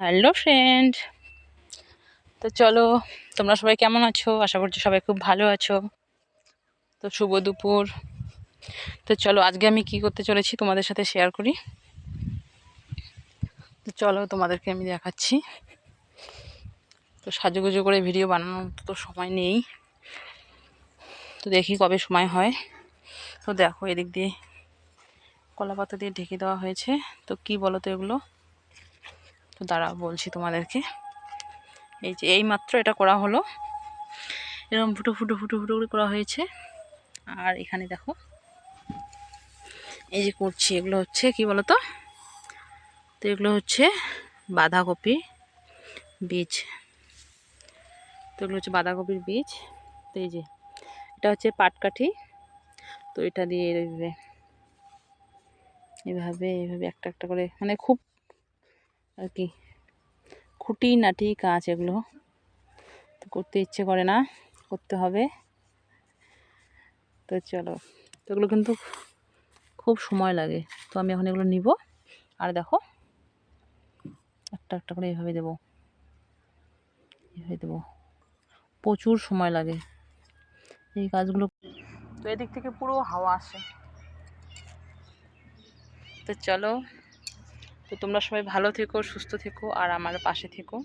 Hello friend. তো চলো, তোমরা সবাই কেমন আছো? আশা করছি সবাই খুব ভালো আছো। তো শুভ দুপুর। তো চলো, আজকে আমি কি করতে চলেছি তোমাদের সাথে শেয়ার করি। তো চলো, তোমাদেরকে আমি দেখাচ্ছি। তো সাজুগুজু করে ভিডিও বানানোর তো সময় নেই। তো দেখি কবে সময় হয়। তো দেখো, এদিক দিয়ে কলা পাতা দিয়ে ঢেকে দেওয়া হয়েছে। তো কি বলো তো এগুলো? তো দাঁড়াও বলছি তোমাদেরকে। এই যে, এই মাত্র এটা করা হলো। এরকম ফুটো ফুটো ফুটো ফুটো করে করা হয়েছে। আর এখানে দেখো, এই যে করছি, এগুলো হচ্ছে কি বলতো? তো এগুলো হচ্ছে বাঁধাকপি বীজ। তো এগুলো হচ্ছে বাঁধাকপির বীজ। তো এই যে, এটা হচ্ছে পাটকাঠি। তো এটা দিয়ে এইভাবে এভাবে এভাবে একটা একটা করে মানে খুব আর কি। খুঁটি, নাটি কাজ এগুলো তো করতে ইচ্ছে করে না, করতে হবে। তো চলো, তো এগুলো কিন্তু খুব সময় লাগে। তো আমি এখন এগুলো নিব। আর দেখো, একটা একটা করে এভাবে দেবো। এভাবে দেবো। প্রচুর সময় লাগে। এই কাজগুলো তো এদিক থেকে পুরো হাওয়া আসে। তো চলো তো তোমরা সবাই ভালো থেকো, সুস্থ থেকো আর আমার পাশে থেকো।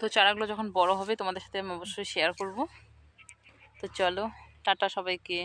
তো চারাগুলো যখন বড় হবে তোমাদের সাথে আমি অবশ্যই শেয়ার করব। তো চলো, টাটা সবাইকে।